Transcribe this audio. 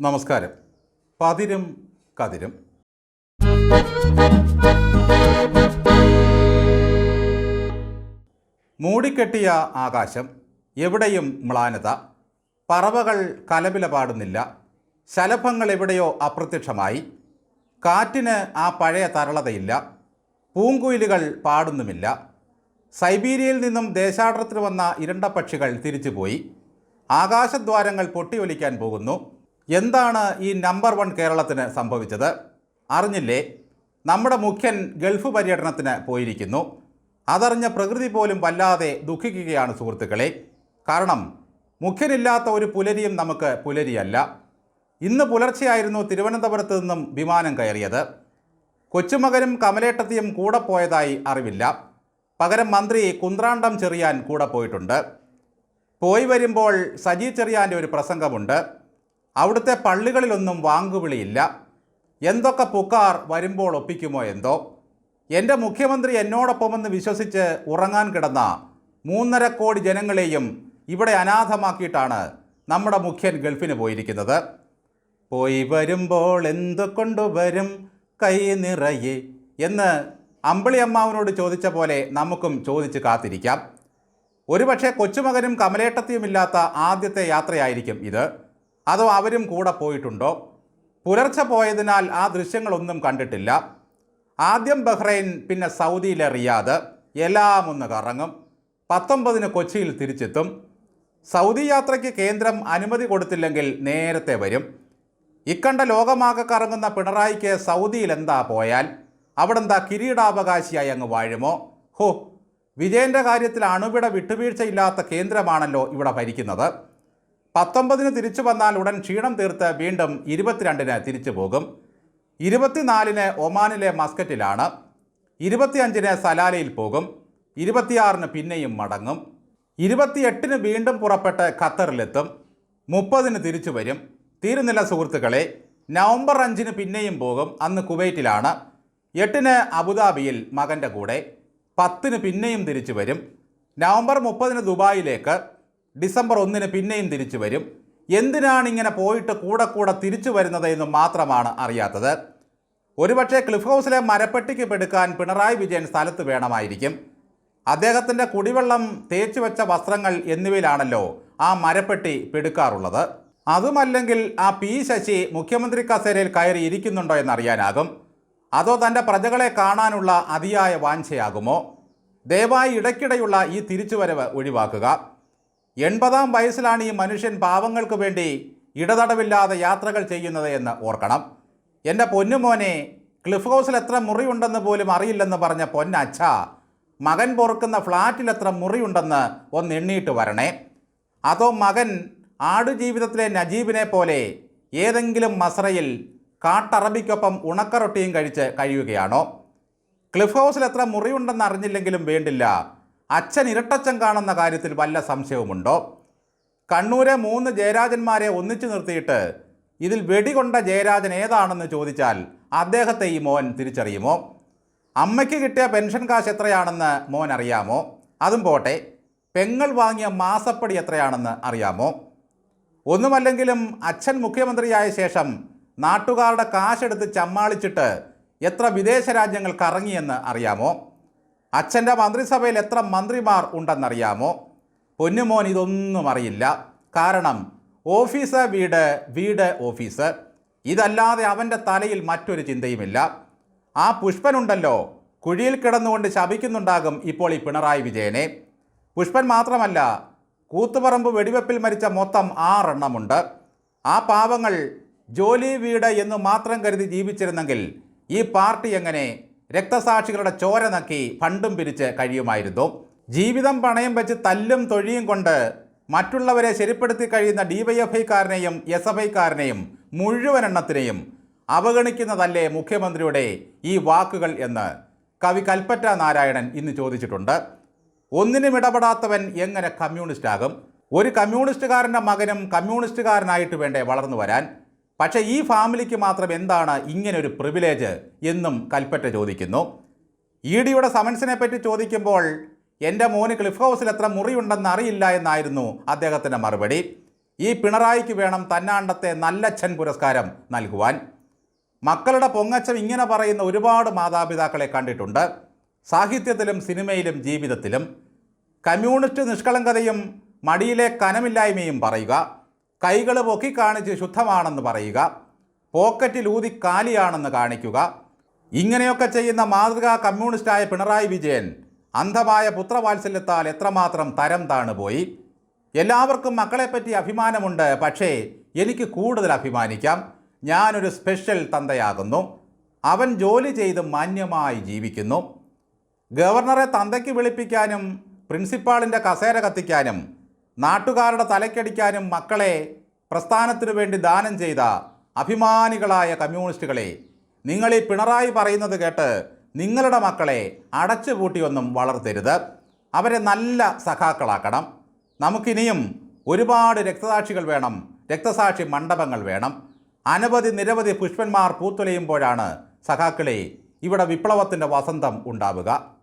നമസ്കാരം. പതിരും കതിരും. മൂടിക്കെട്ടിയ ആകാശം എവിടെയും മ്ലാനത. പറവകൾ കലപില പാടുന്നില്ല. ശലഭങ്ങൾ എവിടെയോ അപ്രത്യക്ഷമായി. കാറ്റിന് ആ പഴയ തരളതയില്ല. പൂങ്കുയിലുകൾ പാടുന്നുമില്ല. സൈബീരിയയിൽ നിന്നും ദേശാടനത്തിന് വന്ന ഇരണ്ട പക്ഷികൾ തിരിച്ചുപോയി. ആകാശദ്വാരങ്ങൾ പൊട്ടിയൊലിക്കാൻ പോകുന്നു. എന്താണ് ഈ നമ്പർ വൺ കേരളത്തിന് സംഭവിച്ചത്? അറിഞ്ഞില്ലേ? നമ്മുടെ മുഖ്യൻ ഗൾഫ് പര്യടനത്തിന് പോയിരിക്കുന്നു. അതറിഞ്ഞ പ്രകൃതി പോലും വല്ലാതെ ദുഃഖിക്കുകയാണ് സുഹൃത്തുക്കളെ. കാരണം മുഖ്യനില്ലാത്ത ഒരു പുലരിയും നമുക്ക് പുലരിയല്ല. ഇന്ന് പുലർച്ചെയായിരുന്നു തിരുവനന്തപുരത്ത് നിന്നും വിമാനം കയറിയത്. കൊച്ചുമകനും കമലേട്ടത്തിയും കൂടെ പോയതായി അറിവില്ല. പകരം മന്ത്രി കുന്ത്രാണ്ടം ചെറിയാൻ കൂടെ പോയിട്ടുണ്ട്. പോയി വരുമ്പോൾ സജി ചെറിയാന്റെ ഒരു പ്രസംഗമുണ്ട്. അവിടുത്തെ പള്ളികളിലൊന്നും വാങ്ങുവിളിയില്ല എന്തൊക്കെ പുക്കാർ വരുമ്പോൾ ഒപ്പിക്കുമോ എന്തോ? എന്റെ മുഖ്യമന്ത്രി എന്നോടൊപ്പമെന്ന് വിശ്വസിച്ച് ഉറങ്ങാൻ കിടന്ന മൂന്നര കോടി ജനങ്ങളെയും ഇവിടെ അനാഥമാക്കിയിട്ടാണ് നമ്മുടെ മുഖ്യൻ ഗൾഫിന് പോയിരിക്കുന്നത്. പോയി വരുമ്പോൾ എന്തു കൊണ്ടുവരും കൈ നിറയെ എന്ന് അമ്പിളി അമ്മാവനോട് ചോദിച്ച പോലെ നമുക്കും ചോദിച്ച് കാത്തിരിക്കാം. ഒരുപക്ഷെ കൊച്ചുമകനും കമലേട്ടത്തിയുമില്ലാത്ത ആദ്യത്തെ യാത്രയായിരിക്കും ഇത്. അതോ അവരും കൂടെ പോയിട്ടുണ്ടോ? പുലർച്ചെ പോയതിനാൽ ആ ദൃശ്യങ്ങളൊന്നും കണ്ടിട്ടില്ല. ആദ്യം ബഹ്റൈൻ പിന്നെ സൗദിയിലെ റിയാദ്. എല്ലാം ഒന്ന് കറങ്ങും. പത്തൊമ്പതിന് കൊച്ചിയിൽ തിരിച്ചെത്തും. സൗദി യാത്രയ്ക്ക് കേന്ദ്രം അനുമതി കൊടുത്തില്ലെങ്കിൽ നേരത്തെ വരും. ഇക്കണ്ട ലോകമാകെ കറങ്ങുന്ന പിണറായിക്ക് സൗദിയിൽ എന്താ പോയാൽ? അവിടെ എന്താ കിരീടാവകാശിയായി അങ്ങ് വാഴുമോ? ഹോ വിജയന്റെ കാര്യത്തിൽ അണുവിട വിട്ടുവീഴ്ചയില്ലാത്ത കേന്ദ്രമാണല്ലോ ഇവിടെ ഭരിക്കുന്നത്. പത്തൊമ്പതിന് തിരിച്ചു വന്നാൽ ഉടൻ ക്ഷീണം തീർത്ത് വീണ്ടും ഇരുപത്തിരണ്ടിന് തിരിച്ചു പോകും. ഇരുപത്തിനാലിന് ഒമാനിലെ മസ്കറ്റിലാണ്. ഇരുപത്തിയഞ്ചിന് സലാലയിൽ പോകും. ഇരുപത്തിയാറിന് പിന്നെയും മടങ്ങും. ഇരുപത്തിയെട്ടിന് വീണ്ടും പുറപ്പെട്ട് ഖത്തറിലെത്തും. മുപ്പതിന് തിരിച്ചു വരും. തീരുന്നില്ല സുഹൃത്തുക്കളെ. നവംബർ അഞ്ചിന് പിന്നെയും പോകും. അന്ന് കുവൈറ്റിലാണ്. എട്ടിന് അബുദാബിയിൽ മകന്റെ കൂടെ. പത്തിന് പിന്നെയും തിരിച്ചു വരും. നവംബർ മുപ്പതിന് ദുബായിലേക്ക്. ഡിസംബർ ഒന്നിന് പിന്നെയും തിരിച്ചു വരും. എന്തിനാണ് ഇങ്ങനെ പോയിട്ട് കൂടെ കൂടെ തിരിച്ചു വരുന്നത് എന്ന് മാത്രമാണ് അറിയാത്തത്. ഒരുപക്ഷെ ക്ലിഫ് ഹൗസിലെ മരപ്പെട്ടിക്ക് പെടുക്കാൻ പിണറായി വിജയൻ സ്ഥലത്ത് വേണമായിരിക്കും. അദ്ദേഹത്തിന്റെ കുടിവെള്ളം തേച്ചു വെച്ച വസ്ത്രങ്ങൾ എന്നിവയിലാണല്ലോ ആ മരപ്പെട്ടി പെടുക്കാറുള്ളത്. അതുമല്ലെങ്കിൽ ആ പി ശശി മുഖ്യമന്ത്രി കസേരയിൽ കയറി ഇരിക്കുന്നുണ്ടോ എന്നറിയാനാകും. അതോ തന്റെ പ്രജകളെ കാണാനുള്ള അതിയായ വാഞ്ചയാകുമോ? ദയവായി ഇടയ്ക്കിടെയുള്ള ഈ തിരിച്ചുവരവ് ഒഴിവാക്കുക. എൺപതാം വയസ്സിലാണ് ഈ മനുഷ്യൻ പാവങ്ങൾക്ക് വേണ്ടി ഇടതടവില്ലാതെ യാത്രകൾ ചെയ്യുന്നത് എന്ന് ഓർക്കണം. എന്റെ പൊന്നുമോനെ ക്ലിഫ് ഹൗസിൽ എത്ര മുറിയുണ്ടെന്ന് പോലും അറിയില്ലെന്ന് പറഞ്ഞ പൊന്നച്ഛ മകൻ പൊറുക്കുന്ന ഫ്ലാറ്റിൽ എത്ര മുറിയുണ്ടെന്ന് ഒന്ന് എണ്ണീട്ട് വരണേ. അതോ മകൻ ആടുജീവിതത്തിലെ നജീബിനെ പോലെ ഏതെങ്കിലും മസറയിൽ കാട്ടറബിക്കൊപ്പം ഉണക്കറൊട്ടിയും കഴിച്ച് കഴിയുകയാണോ? ക്ലിഫ് ഹൗസിൽ എത്ര മുറിയുണ്ടെന്ന് അറിഞ്ഞില്ലെങ്കിലും വേണ്ടില്ല. അച്ഛൻ ഇരട്ടച്ചൻ കാണുന്ന കാര്യത്തിൽ വല്ല സംശയവുമുണ്ടോ? കണ്ണൂരെ മൂന്ന് ജയരാജന്മാരെ ഒന്നിച്ചു നിർത്തിയിട്ട് ഇതിൽ വെടികൊണ്ട ജയരാജൻ ഏതാണെന്ന് ചോദിച്ചാൽ അദ്ദേഹത്തെ ഈ മോൻ തിരിച്ചറിയുമോ? അമ്മയ്ക്ക് കിട്ടിയ പെൻഷൻ കാശ് എത്രയാണെന്ന് മോൻ അറിയാമോ? അതും പോട്ടെ പെങ്ങൾ വാങ്ങിയ മാസപ്പടി എത്രയാണെന്ന് അറിയാമോ? ഒന്നുമല്ലെങ്കിലും അച്ഛൻ മുഖ്യമന്ത്രിയായ ശേഷം നാട്ടുകാരുടെ കാശെടുത്ത് ചമ്മാളിച്ചിട്ട് എത്ര വിദേശ രാജ്യങ്ങൾ കറങ്ങിയെന്ന് അറിയാമോ? അച്ഛന്റെ മന്ത്രിസഭയിൽ എത്ര മന്ത്രിമാർ ഉണ്ടെന്നറിയാമോ? പൊന്നുമോൻ ഇതൊന്നും അറിയില്ല. കാരണം ഓഫീസ് വീട് വീട് ഓഫീസ്. ഇതല്ലാതെ അവന്റെ തലയിൽ മറ്റൊരു ചിന്തയുമില്ല. ആ പുഷ്പനുണ്ടല്ലോ. കുഴിയിൽ കിടന്നുകൊണ്ട് ശപിക്കുന്നുണ്ടാകും ഇപ്പോൾ ഈ പിണറായി വിജയനെ. പുഷ്പൻ മാത്രമല്ല കൂത്തുപറമ്പ് വെടിവെപ്പിൽ മരിച്ച മൊത്തം ആറെണ്ണമുണ്ട്. ആ പാവങ്ങൾ ജോലി വീട് എന്ന് മാത്രം കരുതി ജീവിച്ചിരുന്നെങ്കിൽ ഈ പാർട്ടി എങ്ങനെ രക്തസാക്ഷികളുടെ ചോര നക്കി ഫണ്ടും പിരിച്ച് കഴിയുമായിരുന്നു. ജീവിതം പണയം വെച്ച് തല്ലും തൊഴിയും കൊണ്ട് മറ്റുള്ളവരെ ശരിപ്പെടുത്തി കഴിയുന്ന ഡിവൈഎഫ്ഐക്കാരനെയും എസ് എഫ് ഐക്കാരനെയും മുഴുവൻ എണ്ണത്തിനെയും അവഗണിക്കുന്നതല്ലേ മുഖ്യമന്ത്രിയുടെ ഈ വാക്കുകൾ എന്ന് കവി കൽപ്പറ്റ നാരായണൻ ഇന്ന് ചോദിച്ചിട്ടുണ്ട്. ഒന്നിനും ഇടപെടാത്തവൻ എങ്ങനെ കമ്മ്യൂണിസ്റ്റ് ആകും ഒരു കമ്മ്യൂണിസ്റ്റുകാരന്റെ മകനും കമ്മ്യൂണിസ്റ്റുകാരനായിട്ട് വേണ്ടേ വളർന്നു വരാൻ? പക്ഷേ ഈ ഫാമിലിക്ക് മാത്രം എന്താണ് ഇങ്ങനൊരു പ്രിവിലേജ് എന്നും കൽപ്പറ്റ ചോദിക്കുന്നു. ഇ ഡിയുടെ സമൻസിനെ പറ്റി ചോദിക്കുമ്പോൾ എന്റെ മോന് ക്ലിഫ് ഹൗസിൽ എത്ര മുറിയുണ്ടെന്ന് അറിയില്ല എന്നായിരുന്നു അദ്ദേഹത്തിന്റെ മറുപടി. ഈ പിണറായിക്ക് വേണം തന്നാണ്ടത്തെ നല്ലച്ഛൻ പുരസ്കാരം നൽകുവാൻ. മക്കളുടെ പൊങ്ങച്ചം ഇങ്ങനെ പറയുന്ന ഒരുപാട് മാതാപിതാക്കളെ കണ്ടിട്ടുണ്ട്. സാഹിത്യത്തിലും സിനിമയിലും ജീവിതത്തിലും. കമ്മ്യൂണിസ്റ്റ് നിഷ്കളങ്കതയും മടിയിലെ കനമില്ലായ്മയും പറയുക. കൈകൾ പൊക്കി കാണിച്ച് ശുദ്ധമാണെന്ന് പറയുക പോക്കറ്റിൽ ഊതി കാലിയാണെന്ന് കാണിക്കുക. ഇങ്ങനെയൊക്കെ ചെയ്യുന്ന മാതൃകാ കമ്മ്യൂണിസ്റ്റായ പിണറായി വിജയൻ അന്ധമായ പുത്രവാത്സല്യത്താൽ എത്രമാത്രം തരം താണുപോയി എല്ലാവർക്കും മക്കളെപ്പറ്റി അഭിമാനമുണ്ട് പക്ഷേ എനിക്ക് കൂടുതൽ അഭിമാനിക്കാം. ഞാനൊരു സ്പെഷ്യൽ തന്തയാകുന്നു. അവൻ ജോലി ചെയ്ത് മാന്യമായി ജീവിക്കുന്നു. ഗവർണറെ തന്തയ്ക്ക് വിളിപ്പിക്കാനും പ്രിൻസിപ്പാളിന്റെ കസേര കത്തിക്കാനും നാട്ടുകാരുടെ തലക്കടിക്കാനും മക്കളെ പ്രസ്ഥാനത്തിനു വേണ്ടി ദാനം ചെയ്ത അഭിമാനികളായ കമ്മ്യൂണിസ്റ്റുകളെ നിങ്ങൾ ഈ പിണറായി പറയുന്നത് കേട്ട് നിങ്ങളുടെ മക്കളെ അടച്ചു അടച്ചുപൂട്ടിയൊന്നും വളർത്തരുത്. അവരെ നല്ല സഖാക്കളാക്കണം. നമുക്കിനിയും ഒരുപാട് രക്തസാക്ഷികൾ വേണം രക്തസാക്ഷി മണ്ഡപങ്ങൾ വേണം. അനവധി നിരവധി പുഷ്പന്മാർ പൂത്തുലയുമ്പോഴാണ് സഖാക്കളെ ഇവിടെ വിപ്ലവത്തിന്റെ വസന്തം ഉണ്ടാവുക.